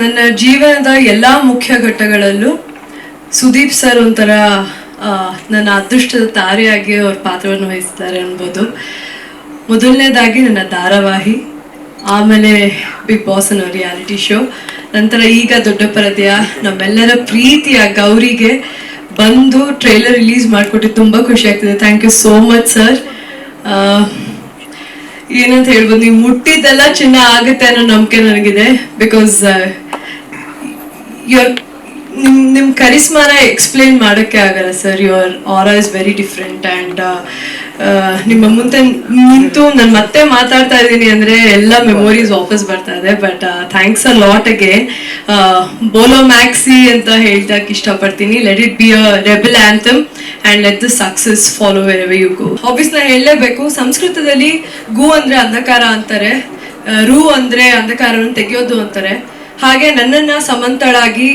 ನನ್ನ ಜೀವನದ ಎಲ್ಲ ಮುಖ್ಯ ಘಟ್ಟಗಳಲ್ಲೂ ಸುದೀಪ್ ಸರ್ ಒಂಥರ ನನ್ನ ಅದೃಷ್ಟದ ತಾರೆಯಾಗಿ ಅವ್ರ ಪಾತ್ರವನ್ನು ವಹಿಸ್ತಾರೆ ಅನ್ಬೋದು. ಮೊದಲನೇದಾಗಿ ನನ್ನ ಧಾರಾವಾಹಿ, ಆಮೇಲೆ ಬಿಗ್ ಬಾಸ್ ಅನ್ನೋ ರಿಯಾಲಿಟಿ ಶೋ ನಂತರ ಈಗ ದೊಡ್ಡ ಪರದೆಯ ನಮ್ಮೆಲ್ಲರ ಪ್ರೀತಿಯ ಗೌರಿಗೆ ಬಂದು ಟ್ರೈಲರ್ ರಿಲೀಸ್ ಮಾಡಿಕೊಟ್ಟು ತುಂಬ ಖುಷಿ ಆಗ್ತಿದೆ. Thank you so much sir ಏನಂತ ಹೇಳ್ಬೋದು, ನೀವು ಮುಟ್ಟಿದ್ದೆಲ್ಲ ಚಿನ್ನ ಆಗುತ್ತೆ ಅನ್ನೋ ನಂಬಿಕೆ ನನಗಿದೆ. ಬಿಕಾಸ್ ಯುವರ್ ನಿಮ್ ನಿಮ್ ಕರಿಸ್ಮಾನ ಎಕ್ಸ್ಪ್ಲೇನ್ ಮಾಡೋಕ್ಕೆ ಆಗಲ್ಲ sir your aura is very different and ನಿಮ್ಮ ಮುಂದೆ ನಿಂತು ನಾನು ಮತ್ತೆ ಮಾತಾಡ್ತಾ ಇದ್ದೀನಿ ಅಂದರೆ ಎಲ್ಲ ಮೆಮೊರೀಸ್ ವಾಪಸ್ ಬರ್ತಾ ಇದೆ. But thanks a lot again ಬೋಲೋ ಮ್ಯಾಕ್ಸಿ ಅಂತ ಹೇಳ್ದಕ್ಕೆ ಇಷ್ಟಪಡ್ತೀನಿ. Let it be a rebel anthem and let the success follow where you go ಆಫೀಸ್ನ ಹೇಳಲೇಬೇಕು. ಸಂಸ್ಕೃತದಲ್ಲಿ ಗು ಅಂದರೆ ಅಂಧಕಾರ ಅಂತಾರೆ. ಆ, ರು ಅಂದರೆ ಅಂಧಕಾರವನ್ನು ತೆಗೆಯೋದು ಅಂತಾರೆ. ಹಾಗೆ ನನ್ನನ್ನ ಸಮಂತಳಾಗಿ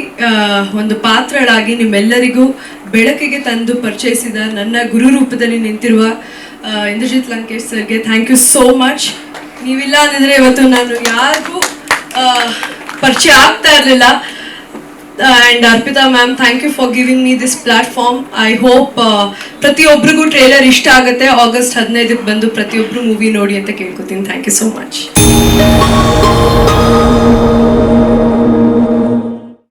ಒಂದು ಪಾತ್ರಳಾಗಿ ನಿಮ್ಮೆಲ್ಲರಿಗೂ ಬೆಳಕಿಗೆ ತಂದು ಪರಿಚಯಿಸಿದ ನನ್ನ ಗುರು ರೂಪದಲ್ಲಿ ನಿಂತಿರುವ ಇಂದ್ರಜಿತ್ ಲಂಕೇಶ್ ಸರ್ಗೆ ಥ್ಯಾಂಕ್ ಯು ಸೋ ಮಚ್ ನೀವಿಲ್ಲ ಅಂದಿದ್ರೆ ಇವತ್ತು ನಾನು ಯಾರಿಗೂ ಪರಿಚಯ ಆಗ್ತಾ ಇರಲಿಲ್ಲ. And Arpita ma'am thank you for giving me this platform I hope ಪ್ರತಿಯೊಬ್ಬರಿಗೂ ಟ್ರೇಲರ್ ಇಷ್ಟ ಆಗುತ್ತೆ. ಆಗಸ್ಟ್ ಹದಿನೈದಕ್ಕೆ ಬಂದು ಪ್ರತಿಯೊಬ್ಬರು ಮೂವಿ ನೋಡಿ ಅಂತ ಕೇಳ್ಕೊತೀನಿ. Thank you so much